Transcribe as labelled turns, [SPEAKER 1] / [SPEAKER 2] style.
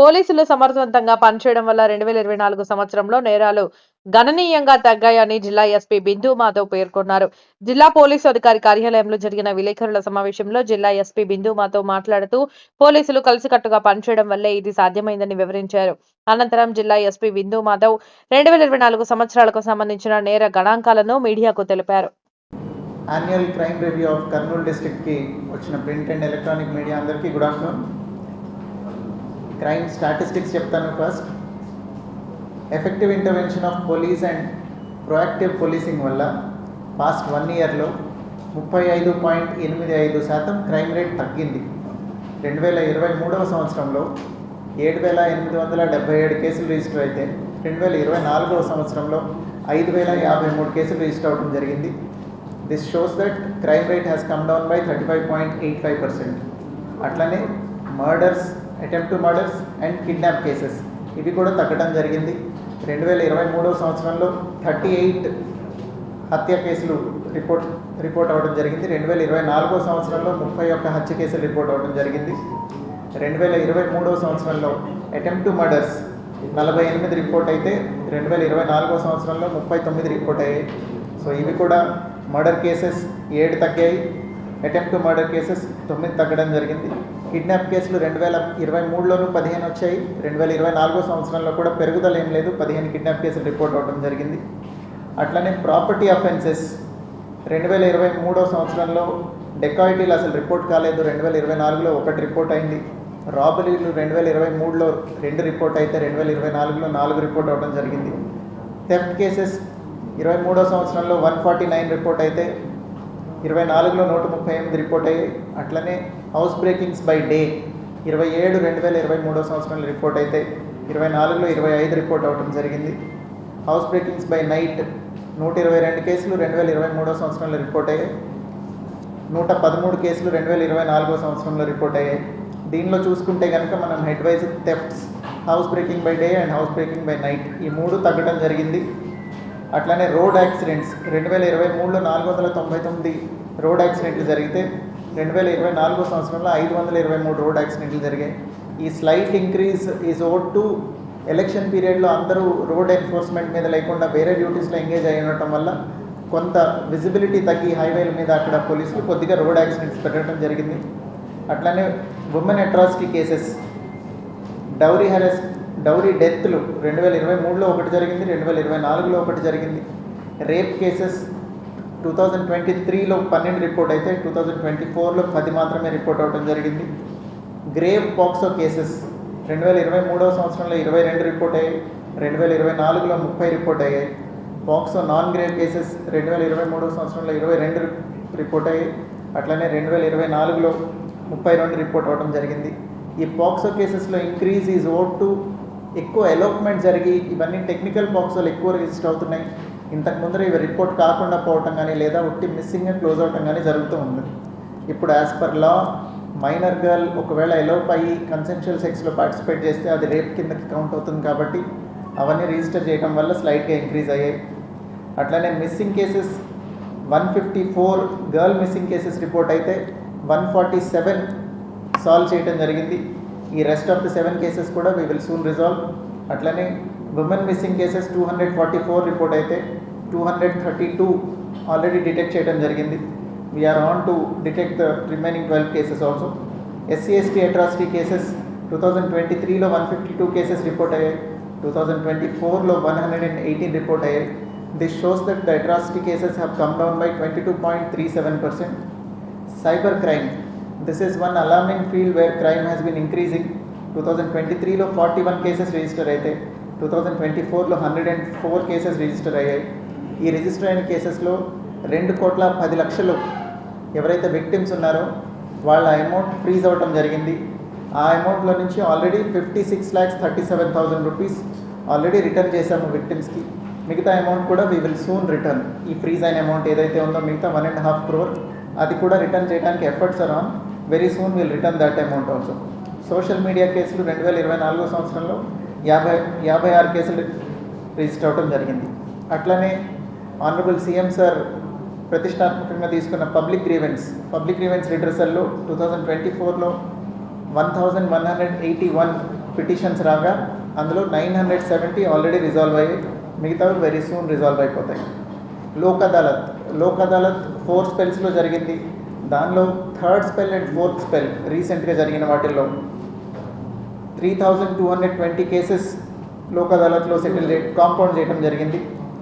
[SPEAKER 1] పోలీసులు సమర్థవంతంగా పనిచేయడం వల్ల రెండు వేల ఇరవై నాలుగు సంవత్సరంలో నేరాలు గణనీయంగా తగ్గాయని జిల్లా ఎస్పీ బిందు మాధవ్ పేర్కొన్నారు. జిల్లా పోలీసు అధికారి కార్యాలయంలో జరిగిన విలేకరుల సమావేశంలో జిల్లా ఎస్పీ బిందు మాధవ్ మాట్లాడుతూ పోలీసులు కలిసికట్టుగా పనిచేయడం వల్లే ఇది సాధ్యమైందని వివరించారు. అనంతరం జిల్లా ఎస్పీ బిందు మాధవ్ రెండు వేల ఇరవై నాలుగు సంవత్సరాలకు సంబంధించిన నేర గణాంకాలను మీడియాకు తెలిపారు.
[SPEAKER 2] Annual crime review of Kurnool డిస్ట్రిక్ట్కి వచ్చిన ప్రింట్ అండ్ ఎలక్ట్రానిక్ మీడియా అందరికీ గుడ్ ఆఫ్టర్నూన్ క్రైమ్ స్టాటిస్టిక్స్ చెప్తాను first effective intervention of police and proactive policing వల్ల పాస్ట్ వన్ ఇయర్లో ముప్పై ఐదు పాయింట్ ఎనిమిది ఐదు శాతం క్రైమ్ రేట్ తగ్గింది. రెండు వేల ఇరవై మూడవ సంవత్సరంలో ఏడు వేల ఎనిమిది వందల డెబ్బై ఏడు కేసులు రిజిస్టర్ అయితే రెండు వేల ఇరవై నాలుగవ సంవత్సరంలో ఐదు వేల యాభై మూడు కేసులు రిజిస్టర్ అవ్వడం జరిగింది. This shows that crime rate has come down by thirty five point eight five percent అట్లనే murders attempt murders and kidnap cases ఇవి కూడా తగ్గడం జరిగింది. రెండు వేల ఇరవై మూడవ సంవత్సరంలో థర్టీ ఎయిట్ హత్య కేసులు రిపోర్ట్ రిపోర్ట్ అవ్వడం జరిగింది. రెండు వేల ఇరవై నాలుగో సంవత్సరంలో ముప్పై ఒక్క హత్య కేసులు రిపోర్ట్ అవ్వడం జరిగింది. రెండు వేల ఇరవై మూడవ సంవత్సరంలో అటెంప్ట్ టు మర్డర్స్ నలభై ఎనిమిది రిపోర్ట్ అయితే రెండు వేల ఇరవై నాలుగో సంవత్సరంలో ముప్పై తొమ్మిది రిపోర్ట్ అయ్యాయి. సో ఇవి కూడా మర్డర్ కేసెస్ ఏడు తగ్గాయి. అటెంప్ట్ టు మర్డర్ కేసెస్ తొమ్మిది తగ్గడం జరిగింది. కిడ్నాప్ కేసులు రెండు వేల ఇరవై మూడులోనూ పదిహేను వచ్చాయి. రెండు వేల ఇరవై నాలుగో సంవత్సరంలో కూడా పెరుగుదల ఏం లేదు. పదిహేను కిడ్నాప్ కేసులు రిపోర్ట్ అవ్వడం జరిగింది. అట్లనే ప్రాపర్టీ అఫెన్సెస్ రెండు వేల ఇరవై మూడో సంవత్సరంలో డెకాయిటీలు అసలు రిపోర్ట్ కాలేదు. రెండు వేల ఇరవై నాలుగులో ఒకటి రిపోర్ట్ అయింది. రాబరీలు రెండు వేల ఇరవై మూడులో రెండు రిపోర్ట్ అయితే రెండు వేల ఇరవై నాలుగులో నాలుగు రిపోర్ట్ అవ్వడం జరిగింది. థెఫ్ట్ కేసెస్ ఇరవై మూడో సంవత్సరంలో వన్ ఫార్టీ నైన్ రిపోర్ట్ అయితే ఇరవై నాలుగులో నూట ముప్పై ఎనిమిది రిపోర్ట్ అయ్యాయి. అట్లనే హౌస్ బ్రేకింగ్స్ బై డే ఇరవై ఏడు రెండు వేల ఇరవై మూడో సంవత్సరంలో రిపోర్ట్ అయితే ఇరవై నాలుగులో ఇరవై ఐదు రిపోర్ట్ అవ్వడం జరిగింది. హౌస్ బ్రేకింగ్స్ బై నైట్ నూట ఇరవై రెండు కేసులు రెండు వేల ఇరవై మూడో సంవత్సరంలో రిపోర్ట్ అయ్యాయి. నూట పదమూడు కేసులు రెండు వేల ఇరవై నాలుగో సంవత్సరంలో రిపోర్ట్ అయ్యాయి. దీనిలో చూసుకుంటే కనుక మనం head wise thefts house breaking by day and house breaking by night ఈ మూడు తగ్గడం జరిగింది. అట్లానే రోడ్ యాక్సిడెంట్స్. రెండు వేల ఇరవై మూడులో నాలుగు వందల తొంభై తొమ్మిది రోడ్ యాక్సిడెంట్లు జరిగితే రెండు వేల ఇరవై నాలుగో సంవత్సరంలో ఐదు వందల ఇరవై మూడు రోడ్ యాక్సిడెంట్లు జరిగాయి. ఈ slight increase is owed to election పీరియడ్లో అందరూ రోడ్ ఎన్ఫోర్స్మెంట్ మీద లేకుండా వేరే డ్యూటీస్లో ఎంగేజ్ అయి ఉండటం వల్ల కొంత విజిబిలిటీ తగ్గి హైవేల మీద అక్కడ పోలీసులు కొద్దిగా రోడ్ యాక్సిడెంట్స్ పెట్టడం జరిగింది. అట్లానే women atrocity cases. Dowry harass dowry డెత్లు రెండు వేల ఇరవై మూడులో ఒకటి జరిగింది రెండు వేల ఇరవై నాలుగులో ఒకటి జరిగింది. Rape cases two thousand twenty త్రీలో పన్నెండు రిపోర్ట్ అయితే టూ థౌజండ్ ట్వంటీ ఫోర్లో పది మాత్రమే రిపోర్ట్ అవడం జరిగింది. గ్రేవ్ పాక్సో కేసెస్ రెండు వేల ఇరవై మూడవ సంవత్సరంలో ఇరవై రెండు రిపోర్ట్ అయ్యాయి రెండు వేల ఇరవై నాలుగులో ముప్పై రిపోర్ట్ అయ్యాయి. పాక్సో నాన్ గ్రేవ్ కేసెస్ రెండు వేల ఇరవై మూడవ సంవత్సరంలో ఇరవై రెండు రిపోర్ట్ అయ్యాయి అట్లనే రెండు వేల ఇరవై నాలుగులో ముప్పై రెండు రిపోర్ట్ అవ్వడం జరిగింది. ఈ పాక్సో కేసెస్లో ఇంక్రీజ్ ఈజ్ ఓట్ టు ఎక్కువ ఎలోప్మెంట్ జరిగి ఇవన్నీ టెక్నికల్ బాక్సులు ఎక్కువ రిజిస్టర్ అవుతున్నాయి. ఇంతకు ముందర ఇవి రిపోర్ట్ కాకుండా పోవటం కానీ లేదా ఉట్టి మిస్సింగ్ క్లోజ్ అవటం కానీ జరుగుతూ ఉంది. ఇప్పుడు as per law minor girl ఒకవేళ ఎలోప్ అయ్యి కన్సెన్షియల్ సెక్స్లో పార్టిసిపేట్ చేస్తే అది రేప్ కిందకి కౌంట్ అవుతుంది కాబట్టి అవన్నీ రిజిస్టర్ చేయడం వల్ల స్లైట్గా ఇంక్రీజ్ అయ్యాయి. అట్లనే missing cases one fifty four girl missing cases report అయితే వన్ ఫార్టీ సెవెన్ సాల్వ్ చేయడం జరిగింది. ఈ rest of the seven cases కూడా వీ విల్ సూన్ రిజాల్వ్ అట్లనే women missing cases two hundred forty four report అయితే two hundred thirty two already detect చేయడం జరిగింది. We are on to detect the remaining twelve cases also SC ST atrocity cases two thousand twenty త్రీలో one fifty two cases report అయ్యాయి two thousand twenty ఫోర్లో one hundred and eighteen report అయ్యాయి this shows that the atrocity cases have come down by twenty two point three seven percent cyber crime this is one alarming field where crime has been increasing two thousand twenty త్రీలో forty one cases register అయితే two thousand twenty ఫోర్లో hundred and four cases register అయ్యాయి. ఈ register అయిన కేసెస్లో రెండు కోట్ల పది లక్షలు ఎవరైతే విక్టిమ్స్ ఉన్నారో వాళ్ళ అమౌంట్ ఫ్రీజ్ అవ్వటం జరిగింది. ఆ అమౌంట్లో నుంచి already fifty six lakhs thirty seven thousand rupees already return చేశాము విక్టిమ్స్కి మిగతా అమౌంట్ కూడా వీ విల్ సూన్ రిటర్న్ ఈ ఫ్రీజ్ అయిన అమౌంట్ ఏదైతే ఉందో మిగతా వన్ అండ్ హాఫ్ క్రోర్ అది కూడా రిటర్న్ చేయడానికి efforts are on very soon will return that amount also social media కేసులు రెండు వేల ఇరవై నాలుగో సంవత్సరంలో యాభై యాభై ఆరు కేసులు రిజిస్టర్ అవడం జరిగింది. అట్లనే ఆనరబుల్ సీఎం సార్ ప్రతిష్టాత్మకంగా తీసుకున్న పబ్లిక్ గ్రీవెన్స్ పబ్లిక్ గ్రీవెన్స్ రిడ్రసల్లో టూ థౌజండ్ ట్వంటీ ఫోర్లో one thousand one hundred eighty one petitions రాగా అందులో nine hundred seventy already resolve అయ్యాయి. మిగతావి వెరీ సూన్ రిజాల్వ్ అయిపోతాయి. లోక్ అదాలత్ లోక్ అదాలత్ ఫోర్ స్పెల్స్లో జరిగింది. దానిలో third spell and fourth spell రీసెంట్గా జరిగిన వాటిల్లో three thousand two hundred twenty cases Lok అదాలత్లో settle compound చేయడం జరిగింది.